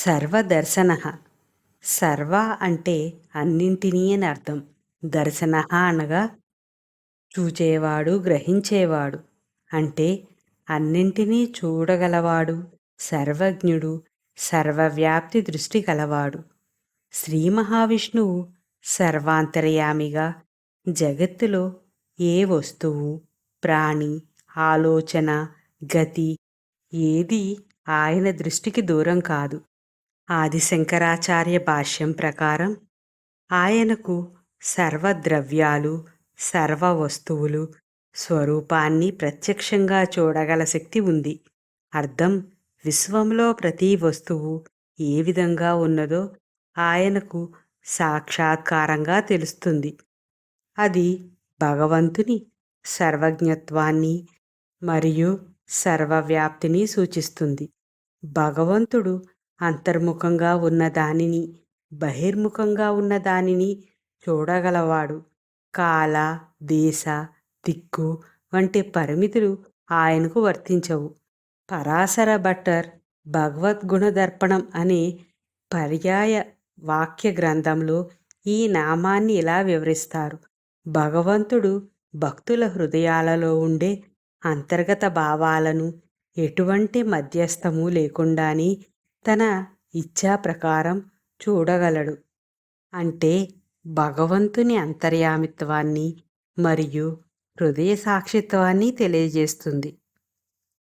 సర్వదర్శన. సర్వ అంటే అన్నింటినీ అని అర్థం. దర్శన అనగా చూచేవాడు గ్రహించేవాడు. అంటే అన్నింటినీ చూడగలవాడు సర్వజ్ఞుడు సర్వవ్యాప్తి దృష్టి కలవాడు. శ్రీ మహావిష్ణువు సర్వాంతర్యామిగా జగత్తులో ఏ వస్తువు ప్రాణి ఆలోచన గతి ఏది ఆయన దృష్టికి దూరం కాదు. ఆదిశంకరాచార్య భాష్యం ప్రకారం ఆయనకు సర్వద్రవ్యాలు సర్వ వస్తువులు స్వరూపాన్ని ప్రత్యక్షంగా చూడగల శక్తి ఉంది. అర్థం విశ్వంలో ప్రతి వస్తువు ఏ విధంగా ఉన్నదో ఆయనకు సాక్షాత్కారంగా తెలుస్తుంది. అది భగవంతుని సర్వజ్ఞత్వాన్ని మరియు సర్వవ్యాప్తిని సూచిస్తుంది. భగవంతుడు అంతర్ముఖంగా ఉన్న దానిని బహిర్ముఖంగా ఉన్న దానిని చూడగలవాడు. కాల దేశ దిక్కు వంటి పరిమితులు ఆయనకు వర్తించవు. పరాశర భట్టర్ భగవద్గుణదర్పణం అనే పర్యాయ వాక్య గ్రంథంలో ఈ నామాన్ని ఇలా వివరిస్తారు. భగవంతుడు భక్తుల హృదయాలలో ఉండే అంతర్గత భావాలను ఎటువంటి మధ్యస్థము లేకుండానే తన ఇచ్ఛా ప్రకారం చూడగలడు. అంటే భగవంతుని అంతర్యామిత్వాన్ని మరియు హృదయ సాక్షిత్వాన్ని తెలియజేస్తుంది.